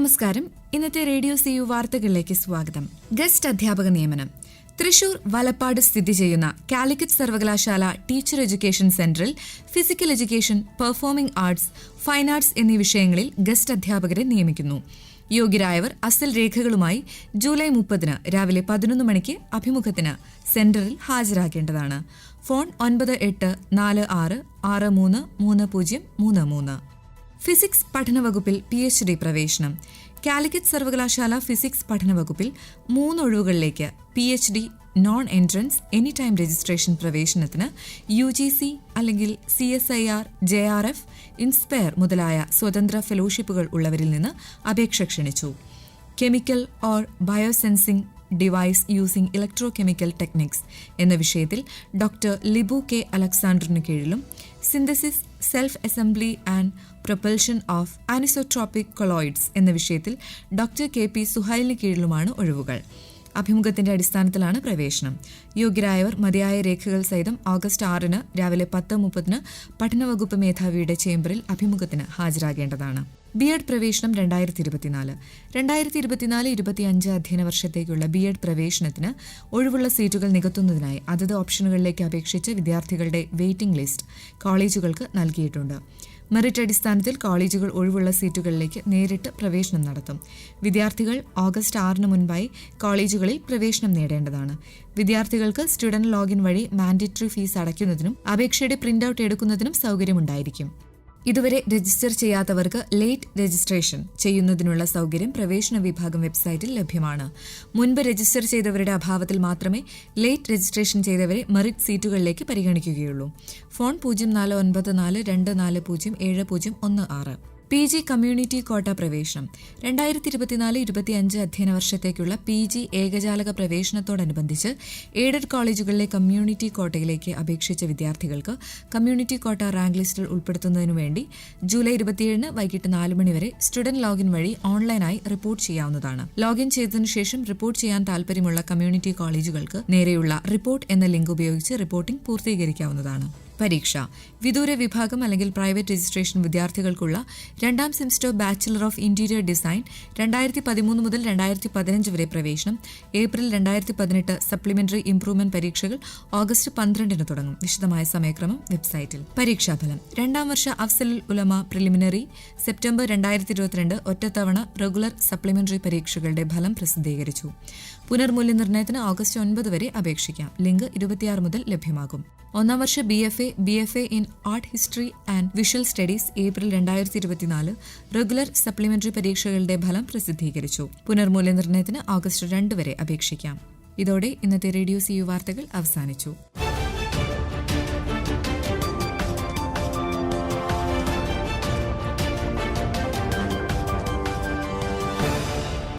നമസ്കാരം. ഇന്നത്തെ radio C U വാർത്തകളിലേക്ക് സ്വാഗതം. ഗസ്റ്റ് അധ്യാപക നിയമനം. തൃശൂർ വലപ്പാട് സ്ഥിതി ചെയ്യുന്ന കാലിക്കറ്റ് സർവകലാശാല ടീച്ചർ എഡ്യൂക്കേഷൻ സെന്ററിൽ physical education performing arts fine arts എന്നീ വിഷയങ്ങളിൽ ഗസ്റ്റ് അധ്യാപകരെ നിയമിക്കുന്നു. യോഗ്യരായവർ അസൽ രേഖകളുമായി ജൂലൈ മുപ്പതിന് രാവിലെ പതിനൊന്ന് മണിക്ക് അഭിമുഖത്തിന് സെന്ററിൽ ഹാജരാക്കേണ്ടതാണ് ഫോൺ ഒൻപത് എട്ട് നാല് ആറ് ആറ് മൂന്ന് മൂന്ന് പൂജ്യം മൂന്ന് മൂന്ന്. ഫിസിക്സ് പഠന വകുപ്പിൽ പി എച്ച് ഡി പ്രവേശനം. കാലിക്കറ്റ് സർവകലാശാല ഫിസിക്സ് പഠന വകുപ്പിൽ മൂന്ന് ഒഴിവുകളിലേക്ക് P H D non entrance any time registration പ്രവേശനത്തിന് യു ജി സി അല്ലെങ്കിൽ C S I R J R F inspire മുതലായ സ്വതന്ത്ര ഫെലോഷിപ്പുകൾ ഉള്ളവരിൽ നിന്ന് അപേക്ഷ ക്ഷണിച്ചു. Chemical or biosensing device using electro chemical techniques എന്ന വിഷയത്തിൽ ഡോക്ടർ ലിബു കെ അലക്സാണ്ടറിന് കീഴിലും synthesis self assembly and propulsion of anisotropic colloids എന്ന വിഷയത്തിൽ ഡോക്ടർ കെ പി സുഹൈലിന് കീഴിലുമാണ് ഒഴിവുകൾ. അഭിമുഖത്തിന്റെ അടിസ്ഥാനത്തിലാണ് പ്രവേശനം. യോഗ്യരായവർ മതിയായ രേഖകൾ സഹിതം ഓഗസ്റ്റ് ആറിന് രാവിലെ പത്ത് മുപ്പതിന് പഠനവകുപ്പ് മേധാവിയുടെ ചേംബറിൽ അഭിമുഖത്തിന് ഹാജരാകേണ്ടതാണ്. ബി എഡ് പ്രവേശനം രണ്ടായിരത്തി ഇരുപത്തിനാല് രണ്ടായിരത്തി ഇരുപത്തിനാല് ഇരുപത്തിയഞ്ച് അധ്യയന വർഷത്തേക്കുള്ള ബി എഡ് പ്രവേശനത്തിന് ഒഴിവുള്ള സീറ്റുകൾ നികത്തുന്നതിനായി അതത് ഓപ്ഷനുകളിലേക്ക് അപേക്ഷിച്ച് വിദ്യാർത്ഥികളുടെ വെയിറ്റിംഗ് ലിസ്റ്റ് കോളേജുകൾക്ക് നൽകിയിട്ടുണ്ട്. മെറിറ്റ് അടിസ്ഥാനത്തിൽ കോളേജുകൾ ഒഴിവുള്ള സീറ്റുകളിലേക്ക് നേരിട്ട് പ്രവേശനം നടത്തും. വിദ്യാർത്ഥികൾ ഓഗസ്റ്റ് ആറിന് മുൻപായി കോളേജുകളിൽ പ്രവേശനം നേടേണ്ടതാണ്. വിദ്യാർത്ഥികൾക്ക് സ്റ്റുഡന്റ് ലോഗിൻ വഴി മാൻഡേറ്ററി ഫീസ് അടയ്ക്കുന്നതിനും അപേക്ഷയുടെ പ്രിന്റ് ഔട്ട് എടുക്കുന്നതിനും സൗകര്യമുണ്ടായിരിക്കും. ഇതുവരെ രജിസ്റ്റർ ചെയ്യാത്തവർക്ക് ലേറ്റ് രജിസ്ട്രേഷൻ ചെയ്യുന്നതിനുള്ള സൗകര്യം പ്രവേശന വിഭാഗം വെബ്സൈറ്റിൽ ലഭ്യമാണ്. മുൻപ് രജിസ്റ്റർ ചെയ്തവരുടെ അഭാവത്തിൽ മാത്രമേ ലേറ്റ് രജിസ്ട്രേഷൻ ചെയ്തവരെ മെറിറ്റ് സീറ്റുകളിലേക്ക് പരിഗണിക്കുകയുള്ളൂ. ഫോൺ പൂജ്യം നാല് ഒൻപത് നാല് രണ്ട് നാല് പൂജ്യം ഏഴ് പൂജ്യം ഒന്ന് ആറ്. പി ജി കമ്മ്യൂണിറ്റി കോട്ട പ്രവേശനം. രണ്ടായിരത്തി ഇരുപത്തിനാല് ഇരുപത്തിയഞ്ച് അധ്യയന വർഷത്തേക്കുള്ള പി ജി ഏകജാലക പ്രവേശനത്തോടനുബന്ധിച്ച് എയ്ഡഡ് കോളേജുകളിലെ കമ്മ്യൂണിറ്റി കോട്ടയിലേക്ക് അപേക്ഷിച്ച വിദ്യാർത്ഥികൾക്ക് കമ്മ്യൂണിറ്റി കോട്ട റാങ്ക് ലിസ്റ്റിൽ ഉൾപ്പെടുത്തുന്നതിനു വേണ്ടി ജൂലൈ ഇരുപത്തിയേഴിന് വൈകിട്ട് നാല് മണിവരെ സ്റ്റുഡന്റ് ലോഗിൻ വഴി ഓൺലൈനായി റിപ്പോർട്ട് ചെയ്യാവുന്നതാണ്. ലോഗിൻ ചെയ്തതിനു ശേഷം റിപ്പോർട്ട് ചെയ്യാൻ താൽപര്യമുള്ള കമ്മ്യൂണിറ്റി കോളേജുകൾക്ക് നേരെയുള്ള റിപ്പോർട്ട് എന്ന ലിങ്ക് ഉപയോഗിച്ച് റിപ്പോർട്ടിംഗ് പൂർത്തീകരിക്കാവുന്നതാണ്. പരീക്ഷ. വിദൂര വിഭാഗം അല്ലെങ്കിൽ പ്രൈവറ്റ് രജിസ്ട്രേഷൻ വിദ്യാർത്ഥികൾക്കുള്ള രണ്ടാം semester bachelor of interior design രണ്ടായിരത്തി പതിമൂന്ന് മുതൽ രണ്ടായിരത്തി പതിനഞ്ച് വരെ പ്രവേശനം. ഏപ്രിൽ രണ്ടായിരത്തി പതിനെട്ട് സപ്ലിമെന്ററി ഇംപ്രൂവ്മെന്റ് പരീക്ഷകൾ ഓഗസ്റ്റ് പന്ത്രണ്ടിന് തുടങ്ങും. വിശദമായ സമയക്രമം വെബ്സൈറ്റിൽ പരീക്ഷാഫലം. രണ്ടാം വർഷ അഫ്സൽ ഉലമ പ്രിലിമിനറി സെപ്റ്റംബർ രണ്ടായിരത്തി ഇരുപത്തിരണ്ട് ഒറ്റത്തവണ റെഗുലർ സപ്ലിമെന്ററി പരീക്ഷകളുടെ ഫലം പ്രസിദ്ധീകരിച്ചു. പുനർമൂല്യനിർണയത്തിന് ഓഗസ്റ്റ് ഒൻപത് വരെ അപേക്ഷിക്കാം. ലിങ്ക് ഇരുപത്തിയാറ് മുതൽ ലഭ്യമാകും. ഒന്നാം വർഷ B F A B F A in art history and visual studies April രണ്ടായിരത്തി ഇരുപത്തിനാല് റെഗുലർ സപ്ലിമെന്ററി പരീക്ഷകളുടെ ഫലം പ്രസിദ്ധീകരിച്ചു. പുനർമൂല്യനിർണയത്തിന് ഓഗസ്റ്റ് രണ്ട് വരെ അപേക്ഷിക്കാം. ഇതോടെ ഇന്നത്തെ റേഡിയോ സി യു വാർത്തകൾ അവസാനിച്ചു.